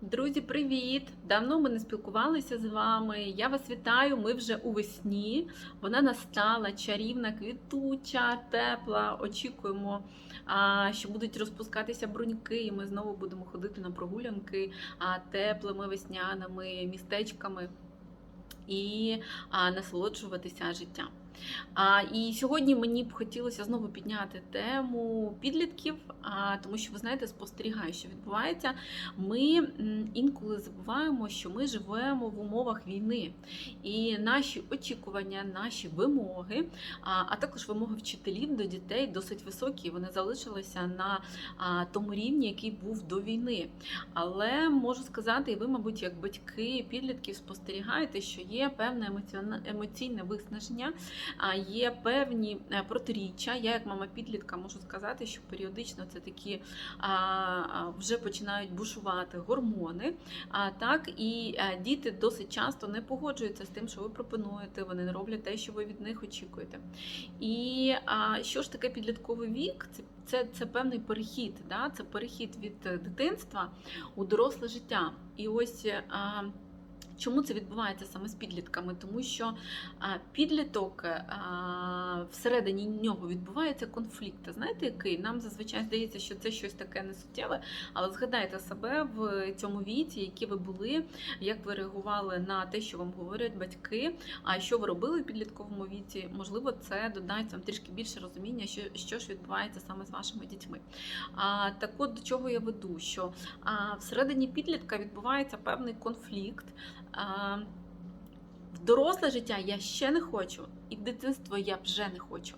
Друзі, привіт! Давно ми не спілкувалися з вами. Я вас вітаю. Ми вже у весні. Вона настала чарівна, квітуча, тепла. Очікуємо, що будуть розпускатися бруньки, і ми знову будемо ходити на прогулянки теплими весняними містечками і насолоджуватися життям. А, і сьогодні мені б хотілося знову підняти тему підлітків, а, тому що ви знаєте, спостерігаю, що відбувається. Ми інколи забуваємо, що ми живемо в умовах війни, і наші очікування, наші вимоги, а, а також вимоги вчителів до дітей досить високі. Вони залишилися на а, тому рівні, який був до війни. Але можу сказати, і ви, мабуть, як батьки підлітків спостерігаєте, що є певне емоційне виснаження. Є певні е, протиріччя. Я, як мама підлітка, можу сказати, що періодично це такі вже починають бушувати гормони. Так і е, діти досить часто не погоджуються з тим, що ви пропонуєте. Вони не роблять те, що ви від них очікуєте. І що ж таке підлітковий вік? Це це, це певний перехід. Да? Це перехід від е, дитинства у доросле життя. І ось. Е, Чому це відбувається саме з підлітками? Тому що підліток всередині нього відбувається конфлікт. Знаєте, який нам зазвичай здається, що це щось таке несуттєве, але згадайте себе в цьому віці, які ви були, як ви реагували на те, що вам говорять батьки. А що ви робили в підлітковому віці? Можливо, це додасть вам трішки більше розуміння, що, що ж відбувається саме з вашими дітьми. А так, от до чого я веду? Що а, всередині підлітка відбувається певний конфлікт. В доросле життя я ще не хочу, і дитинство я вже не хочу.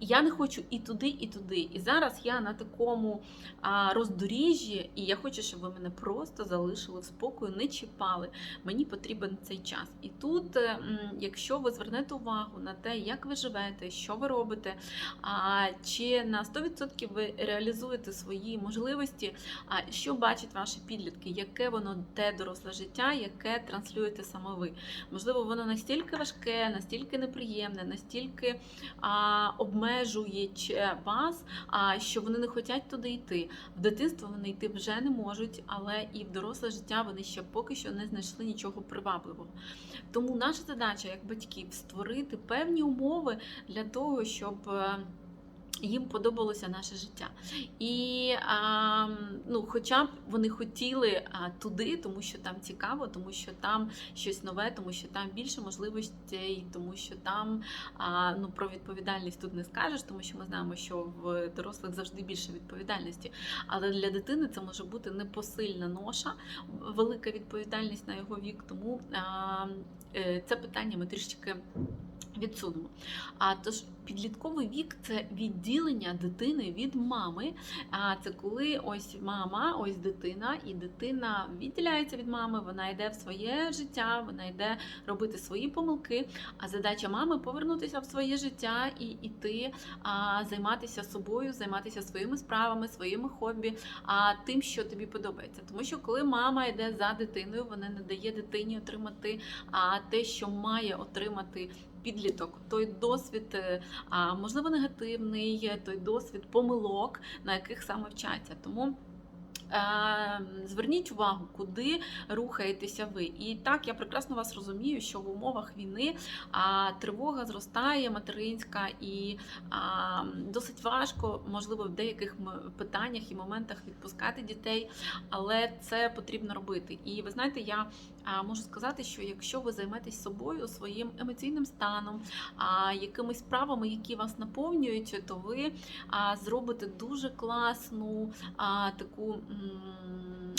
Я не хочу і туди, і туди. І зараз я на такому роздоріжжі, і я хочу, щоб ви мене просто залишили в спокою, не чіпали. Мені потрібен цей час. І тут, е, якщо ви звернете увагу на те, як ви живете, що ви робите, чи на 100% ви реалізуєте свої можливості, що бачать ваші підлітки, яке воно те доросле життя, яке транслюєте саме ви. Можливо, воно настільки важке, настільки неприємне, настільки а, обмежує вас, а, що вони не хочуть туди йти. В дитинство вони йти вже не можуть, але і в доросле життя вони ще поки що не знайшли нічого привабливого. Тому наша задача як батьків створити певні умови для того, щоб. Їм подобалося наше життя. І а, ну, хоча б вони хотіли а, туди, тому що там цікаво, тому що там щось нове, тому що там більше можливостей, тому що там а, ну, про відповідальність тут не скажеш, тому що ми знаємо, що в дорослих завжди більше відповідальності. Але для дитини це може бути непосильна ноша, велика відповідальність на його вік. Тому а, е, це питання ми трішки відсунемо. А тож підлітковий вік це відділення дитини від мами. А це коли ось мама, ось дитина, і дитина відділяється від мами, вона йде в своє життя, вона йде робити свої помилки. А задача мами повернутися в своє життя і йти а, займатися собою, займатися своїми справами, своїми хобі, а тим, що тобі подобається. Тому що коли мама йде за дитиною, вона не дає дитині отримати а, те, що має отримати підліток, той досвід, е, можливо, негативний, е, той досвід помилок, на яких саме вчаться. Тому. е, Зверніть увагу, куди рухаєтеся ви. І так я прекрасно вас розумію, що в умовах війни тривога зростає материнська, і досить важко, можливо, в деяких питаннях і моментах відпускати дітей, але це потрібно робити. І ви знаєте, я можу сказати, що якщо ви займетесь собою, своїм емоційним станом, якимись справами, які вас наповнюють, то ви зробите дуже класну таку.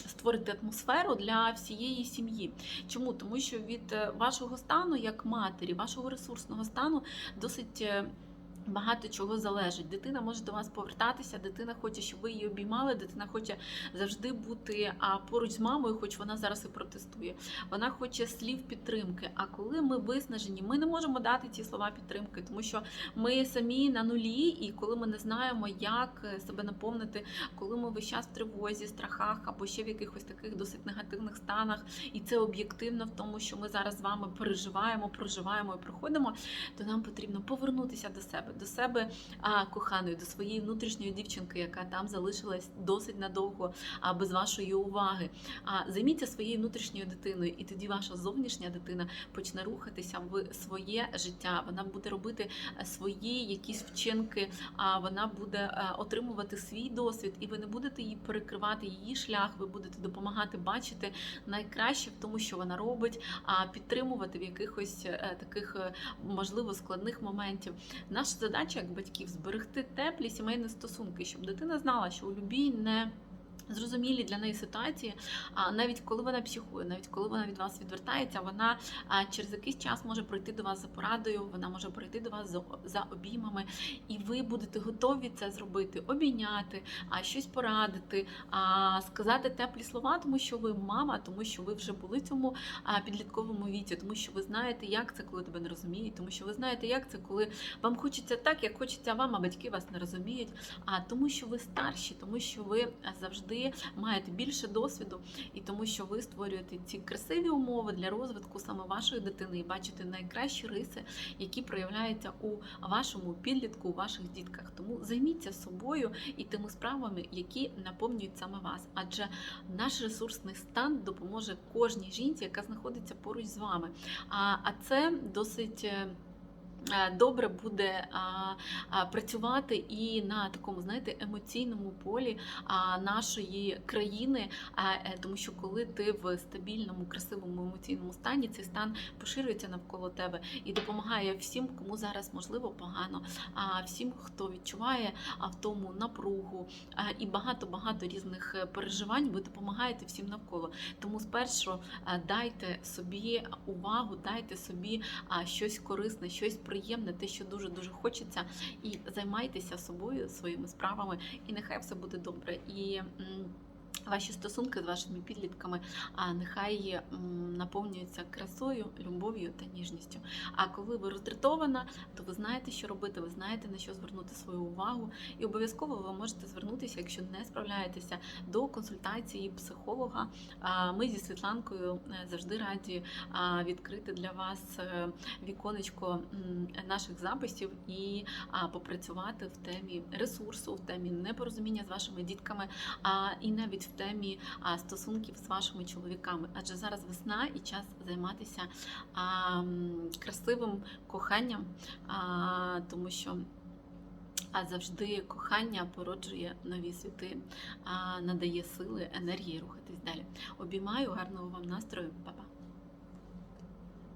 Створити атмосферу для всієї сім'ї. Чому? Тому що від е, вашого стану як матері, вашого ресурсного стану досить. Багато чого залежить. Дитина може до вас повертатися, дитина хоче, щоб ви її обіймали, дитина хоче завжди бути а, поруч з мамою, хоч вона зараз і протестує. Вона хоче слів підтримки. А коли ми виснажені, ми не можемо дати ці слова підтримки, тому що ми самі на нулі, і коли ми не знаємо, як е, себе наповнити, коли ми весь час в тривозі, страхах або ще в якихось таких досить негативних станах, і це об'єктивно в тому, що ми зараз з вами переживаємо, проживаємо і проходимо, то нам потрібно повернутися до себе. До себе а, коханої, до своєї внутрішньої дівчинки, яка там залишилась досить надовго а, без вашої уваги. А займіться своєю внутрішньою дитиною, і тоді ваша зовнішня дитина почне рухатися в своє життя. Вона буде робити е, свої якісь вчинки, а вона буде е, отримувати свій досвід, і ви не будете їй перекривати її шлях. Ви будете допомагати бачити найкраще в тому, що вона робить, а підтримувати в якихось е, таких можливо складних моментів. Наша задача як батьків зберегти теплі сімейні стосунки, щоб дитина знала, що у любій не Зрозумілі для неї ситуації, навіть коли вона психує, навіть коли вона від вас відвертається, вона через якийсь час може прийти до вас за порадою, вона може прийти до вас за обіймами, і ви будете готові це зробити, обійняти, щось порадити, сказати теплі слова, тому що ви мама, тому що ви вже були в цьому підлітковому віці, тому що ви знаєте, як це, коли тебе не розуміють, тому що ви знаєте, як це, коли вам хочеться так, як хочеться вам, а батьки вас не розуміють. А тому, що ви старші, тому що ви завжди маєте більше досвіду, і тому, що ви створюєте ці красиві умови для розвитку саме вашої дитини і бачите найкращі риси, які проявляються у вашому підлітку, у ваших дітках. Тому займіться собою і тими справами, які наповнюють саме вас. Адже наш ресурсний стан допоможе кожній жінці, яка знаходиться поруч з вами. А, це досить. Е, Добре буде працювати і на такому, знаєте, емоційному полі нашої країни, е, тому що коли ти в стабільному, красивому емоційному стані, цей стан поширюється навколо тебе і допомагає всім, кому зараз можливо погано, а всім, хто відчуває а, в тому напругу і багато багато різних е, переживань. Ви допомагаєте всім навколо. Тому спершу дайте собі увагу, дайте собі щось корисне, щось приємне, те, що дуже дуже хочеться, і займайтеся собою, своїми справами, і нехай все буде добре. І Ваші стосунки з вашими підлітками а нехай наповнюються красою, любов'ю та ніжністю. А коли ви роздратована, то ви знаєте, що робити, ви знаєте на що звернути свою увагу, і обов'язково ви можете звернутися, якщо не справляєтеся, до консультації психолога. Ми зі Світланкою е, завжди раді відкрити для вас е, віконечко наших записів і попрацювати в темі ресурсу, в темі непорозуміння з вашими дітками, а і навіть в темі стосунків з вашими чоловіками. Адже зараз весна і час займатися красивим коханням, тому що. А завжди кохання породжує нові світи, надає сили, енергії рухатись далі. Обіймаю, гарного вам настрою, Па-па.